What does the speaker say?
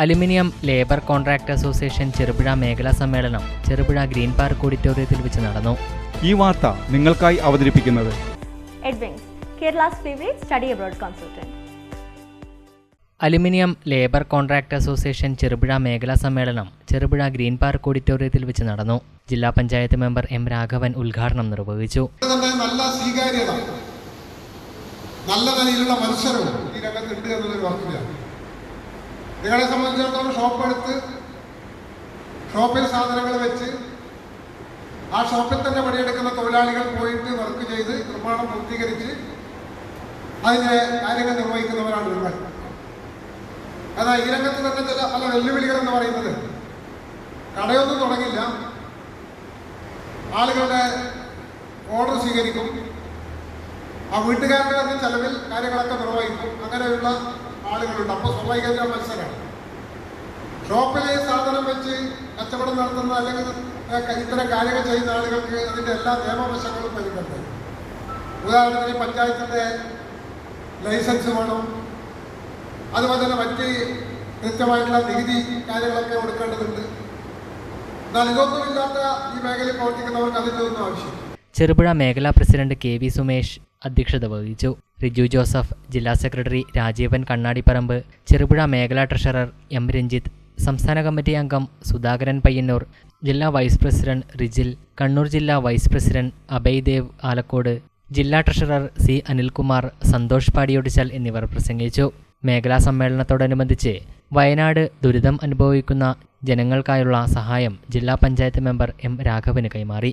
Aluminium labour contract association Cherupuzha മേഖലാ സമ്മേളനം Cherupuzha green park ഓഡിറ്റോറിയത്തിൽ വെച്ച് നടന്നു. ഈ വാർത്ത നിങ്ങൾക്കായി അവതരിപ്പിക്കുന്നത്. Aluminium labour contract association Cherupuzha മേഖലാ സമ്മേളനം ചെറുപുഴ ഗ്രീൻ പാർക്ക് ഓഡിറ്റോറിയത്തിൽ വെച്ച് നടന്നു. ജില്ലാ പഞ്ചായത്ത് മെമ്പർ എം രാഘവൻ ഉദ്ഘാടനം നിർവഹിച്ചു. നല്ല സ്വീകാര്യത നല്ല നിലയിലുള്ള മത്സരവും ഈ രംഗത്തുണ്ട് എന്നുള്ളൊരു വാക്കിലാണ് നിങ്ങളെ സംബന്ധിച്ചിടത്തോളം ഷോപ്പ് എടുത്ത് ഷോപ്പിൽ സാധനങ്ങൾ വെച്ച് ആ ഷോപ്പിൽ തന്നെ പണിയെടുക്കുന്ന തൊഴിലാളികൾ പോയിട്ട് വർക്ക് ചെയ്ത് നിർമ്മാണം പൂർത്തീകരിച്ച് അതിന്റെ കാര്യങ്ങൾ നിർവഹിക്കുന്നവരാണ് നിങ്ങൾ. അതാ ഈ രംഗത്ത് തന്നെ ചില പല വെല്ലുവിളികൾ എന്ന് പറയുന്നത്. കടയൊന്നും തുടങ്ങില്ല. ആളുകളുടെ ഓർഡർ സ്വീകരിക്കും. ആ വീട്ടുകാരുടെ തന്നെ ചെലവിൽ കാര്യങ്ങളൊക്കെ നിർവഹിക്കും. അങ്ങനെയുള്ള ആളുകളുണ്ട്. അപ്പോൾ സ്വാഭാവികമായ മത്സരമാണ് ഷോപ്പിലെ സാധനം വെച്ച് കച്ചവടം നടത്തുന്ന അല്ലെങ്കിൽ ഇത്തരം കാര്യങ്ങൾ ചെയ്യുന്ന ആളുകൾക്ക് അതിന്റെ എല്ലാ നിയമവശങ്ങളും വരുന്നുണ്ട്. ഉദാഹരണത്തിന് പഞ്ചായത്തിന്റെ ലൈസൻസ് വേണം. അതുപോലെ തന്നെ മറ്റ് കൃത്യമായിട്ടുള്ള നികുതി കാര്യങ്ങളൊക്കെ കൊടുക്കേണ്ടതുണ്ട്. എന്നാൽ ഇതൊന്നുമില്ലാത്ത ഈ മേഖലയിൽ പ്രവർത്തിക്കുന്നവർക്ക് അതിന്റെ ഒന്നും ആവശ്യം ചെറുപുഴ മേഖലാ പ്രസിഡന്റ് കെ വി സുമേഷ് അധ്യക്ഷത വഹിച്ചു. റിജു ജോസഫ് ജില്ലാ സെക്രട്ടറി രാജീവൻ കണ്ണാടിപ്പറമ്പ് ചെറുപുഴ മേഖലാ ട്രഷറർ എം രഞ്ജിത്ത് സംസ്ഥാന കമ്മിറ്റി അംഗം സുധാകരൻ പയ്യന്നൂർ ജില്ലാ വൈസ് പ്രസിഡന്റ് റിജിൽ കണ്ണൂർ ജില്ലാ വൈസ് പ്രസിഡന്റ് അഭയ്ദേവ് ആലക്കോട് ജില്ലാ ട്രഷറർ സി അനിൽകുമാർ സന്തോഷ് പാടിയൊടിച്ചാൽ എന്നിവർ പ്രസംഗിച്ചു. മേഖലാ സമ്മേളനത്തോടനുബന്ധിച്ച് വയനാട് ദുരിതം അനുഭവിക്കുന്ന ജനങ്ങൾക്കായുള്ള സഹായം ജില്ലാ പഞ്ചായത്ത് മെമ്പർ എം രാഘവന് കൈമാറി.